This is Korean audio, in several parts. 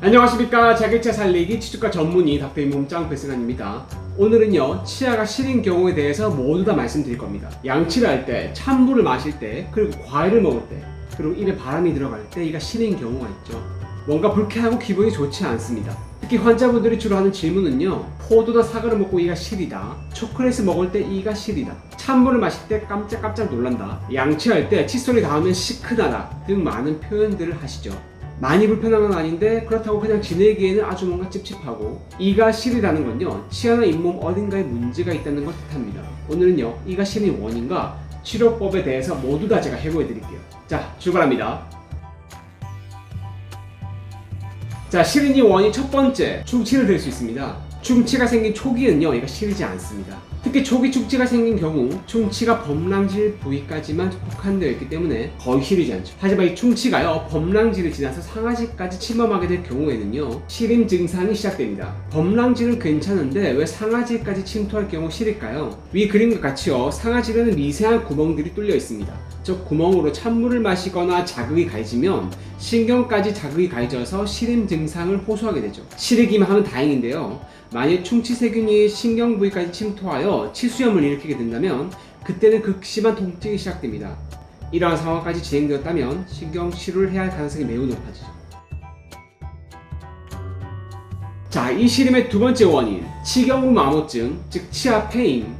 안녕하십니까. 자격차 살리기 치주과 전문의 닥터의 몸짱 배승환입니다. 오늘은요 치아가 시린 경우에 대해서 모두 다 말씀드릴 겁니다. 양치를 할 때 찬물을 마실 때 그리고 과일을 먹을 때 그리고 입에 바람이 들어갈 때 이가 시린 경우가 있죠. 뭔가 불쾌하고 기분이 좋지 않습니다. 특히 환자분들이 주로 하는 질문은요 포도나 사과를 먹고 이가 시리다. 초콜릿을 먹을 때 이가 시리다. 찬물을 마실 때 깜짝깜짝 놀란다. 양치할 때 칫솔이 닿으면 시큰하다. 등 많은 표현들을 하시죠 많이 불편한 건 아닌데 그렇다고 그냥 지내기에는 아주 뭔가 찝찝하고 이가 시리다는 건요 치아나 잇몸 어딘가에 문제가 있다는 걸 뜻합니다. 오늘은요 이가 시린 원인과 치료법에 대해서 모두 다 제가 해보여 드릴게요. 자 출발합니다. 자 시린이 원인 첫 번째 충치를 들 수 있습니다. 충치가 생긴 초기는요 얘가 시리지 않습니다 특히 초기 충치가 생긴 경우 충치가 범랑질 부위까지만 국한되어 있기 때문에 거의 시리지 않죠 하지만 이 충치가요 범랑질을 지나서 상하지까지 침범하게 될 경우에는요 시림 증상이 시작됩니다 범랑질은 괜찮은데 왜 상하지까지 침투할 경우 시릴까요? 위 그림과 같이요 상하지에는 미세한 구멍들이 뚫려 있습니다 즉 구멍으로 찬물을 마시거나 자극이 가해지면 신경까지 자극이 가해져서 시림 증상을 호소하게 되죠. 시리기만 하면 다행인데요. 만약 충치 세균이 신경 부위까지 침투하여 치수염을 일으키게 된다면 그때는 극심한 통증이 시작됩니다. 이러한 상황까지 진행되었다면 신경 치료를 해야 할 가능성이 매우 높아지죠. 자, 이 시림의 두 번째 원인, 치경부 마모증, 즉 치아 페인,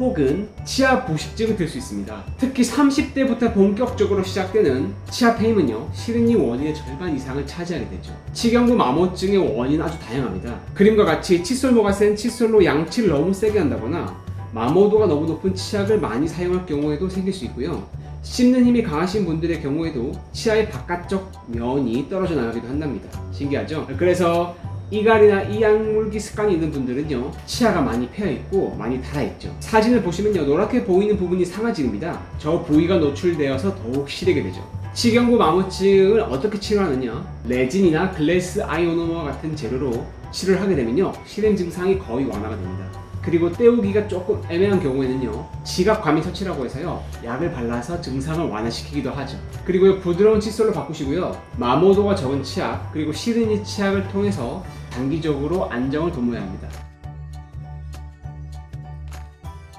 혹은 치아 부식증이 될수 있습니다. 특히 30대부터 본격적으로 시작되는 치아 페임은요, 시린이 원인의 절반 이상을 차지하게 되죠. 치경부 마모증의 원인은 아주 다양합니다. 그림과 같이 칫솔모가 센 칫솔로 양치를 너무 세게 한다거나 마모도가 너무 높은 치약을 많이 사용할 경우에도 생길 수 있고요. 씹는 힘이 강하신 분들의 경우에도 치아의 바깥쪽 면이 떨어져 나가기도 한답니다. 신기하죠? 그래서 이갈이나 이약물기 습관이 있는 분들은요 치아가 많이 패여있고 많이 닳아있죠. 사진을 보시면요 노랗게 보이는 부분이 상아질입니다. 저 부위가 노출되어서 더욱 시리게 되죠. 치경부 마모증을 어떻게 치료하느냐? 레진이나 글래스 아이오노마 같은 재료로 치료를 하게 되면요 실행 증상이 거의 완화가 됩니다. 그리고 때우기가 조금 애매한 경우에는요 지각 과민 처치라고 해서요 약을 발라서 증상을 완화시키기도 하죠. 그리고 부드러운 칫솔로 바꾸시고요 마모도가 적은 치약 그리고 시드니 치약을 통해서 단기적으로 안정을 도모해야 합니다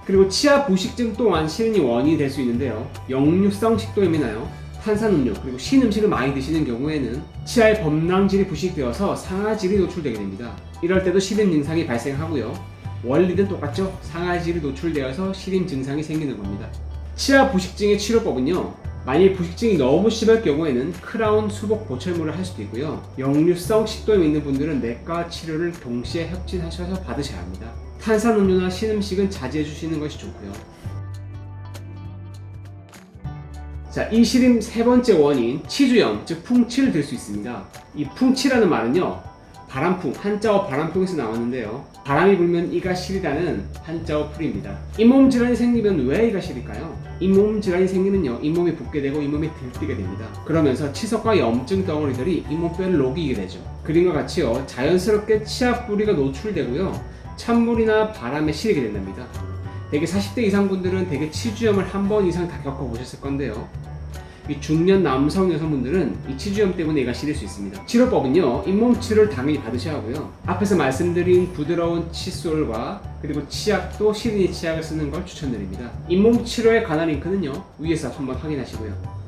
그리고 치아 부식증 또한 시린이 원인이 될 수 있는데요 역류성 식도염이나요 탄산음료 그리고 신 음식을 많이 드시는 경우에는 치아의 범랑질이 부식되어서 상아질이 노출되게 됩니다 이럴 때도 시린 증상이 발생하고요 원리는 똑같죠. 상아질이 노출되어서 시림 증상이 생기는 겁니다. 치아 부식증의 치료법은요. 만일 부식증이 너무 심할 경우에는 크라운 수복 보철물을 할 수도 있고요. 역류성 식도염 있는 분들은 내과 치료를 동시에 협진하셔서 받으셔야 합니다. 탄산 음료나 신 음식은 자제해 주시는 것이 좋고요. 자, 이 시림 세 번째 원인 치주염, 즉 풍치를 들 수 있습니다. 이 풍치라는 말은요. 바람풍, 한자어 바람풍에서 나왔는데요. 바람이 불면 이가 시리다는 한자어 풀입니다. 잇몸 질환이 생기면 왜 이가 시릴까요? 잇몸 질환이 생기면요, 잇몸이 붓게 되고 잇몸이 들뜨게 됩니다. 그러면서 치석과 염증 덩어리들이 잇몸뼈를 녹이게 되죠. 그림과 같이요, 자연스럽게 치아 뿌리가 노출되고요, 찬물이나 바람에 시리게 된답니다. 대개 40대 이상 분들은 대개 치주염을 한 번 이상 다 겪어보셨을 건데요. 이 중년 남성 여성분들은 이 치주염 때문에 얘가 시릴 수 있습니다. 치료법은요, 잇몸 치료를 당연히 받으셔야 하고요. 앞에서 말씀드린 부드러운 칫솔과 그리고 치약도 시리니 치약을 쓰는 걸 추천드립니다. 잇몸 치료에 관한 링크는요, 위에서 한번 확인하시고요.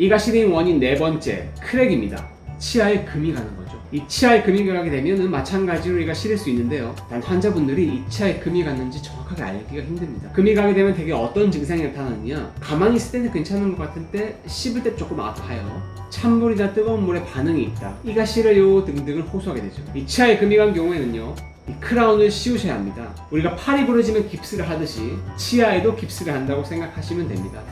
이가 시린 원인 네 번째, 크랙입니다. 치아에 금이 가는 거죠. 이 치아에 금이 가게 되면은 마찬가지로 이가 시릴 수 있는데요. 단 환자분들이 이 치아에 금이 갔는지 정확하게 알기가 힘듭니다. 금이 가게 되면 되게 어떤 증상이 나타나느냐? 가만히 있을 때는 괜찮은 것 같은데 씹을 때 조금 아파요. 찬물이나 뜨거운 물에 반응이 있다. 이가 시려요 등등을 호소하게 되죠. 이 치아에 금이 간 경우에는요. 이 크라운을 씌우셔야 합니다. 우리가 팔이 부러지면 깁스를 하듯이 치아에도 깁스를 한다고 생각하시면 됩니다.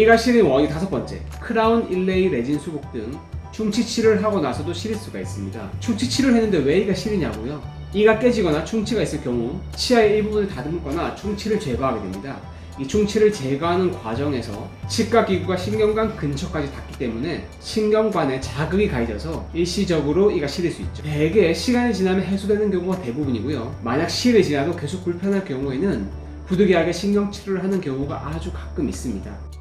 이가 시린 원인 다섯 번째, 크라운 일레이 레진 수복 등 충치 치료를 하고 나서도 시릴 수가 있습니다. 충치 치료를 했는데 왜 이가 시리냐고요? 이가 깨지거나 충치가 있을 경우 치아의 일부분을 다듬거나 충치를 제거하게 됩니다. 이 충치를 제거하는 과정에서 치과 기구가 신경관 근처까지 닿기 때문에 신경관에 자극이 가해져서 일시적으로 이가 시릴 수 있죠. 대개 시간이 지나면 해소되는 경우가 대부분이고요. 만약 시일이 지나도 계속 불편할 경우에는 부득이하게 신경 치료를 하는 경우가 아주 가끔 있습니다.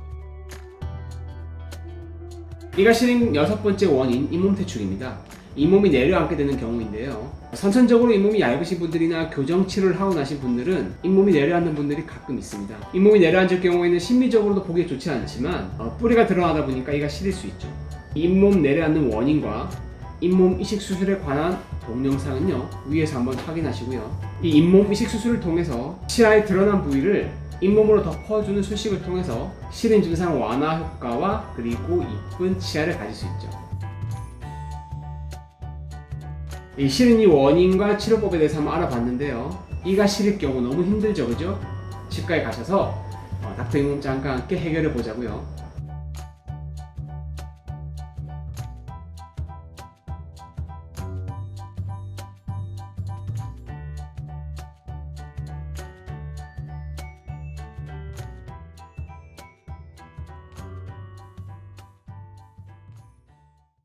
이가 시린 여섯 번째 원인 잇몸 퇴출입니다. 잇몸이 내려앉게 되는 경우인데요. 선천적으로 잇몸이 얇으신 분들이나 교정 치료를 하고 나신 분들은 잇몸이 내려앉는 분들이 가끔 있습니다. 잇몸이 내려앉을 경우에는 심리적으로도 보기 좋지 않지만 어, 뿌리가 드러나다 보니까 이가 시릴 수 있죠. 잇몸 내려앉는 원인과 잇몸 이식 수술에 관한 동영상은요 위에서 한번 확인하시고요. 이 잇몸 이식 수술을 통해서 치아에 드러난 부위를 잇몸으로 덮어주는 수식을 통해서 시린 증상 완화 효과와 그리고 이쁜 치아를 가질 수 있죠. 이 시린이 원인과 치료법에 대해서 한번 알아봤는데요. 이가 시릴 경우 너무 힘들죠, 그죠? 치과에 가셔서 어, 닥터 이몸장과 함께 해결해 보자고요.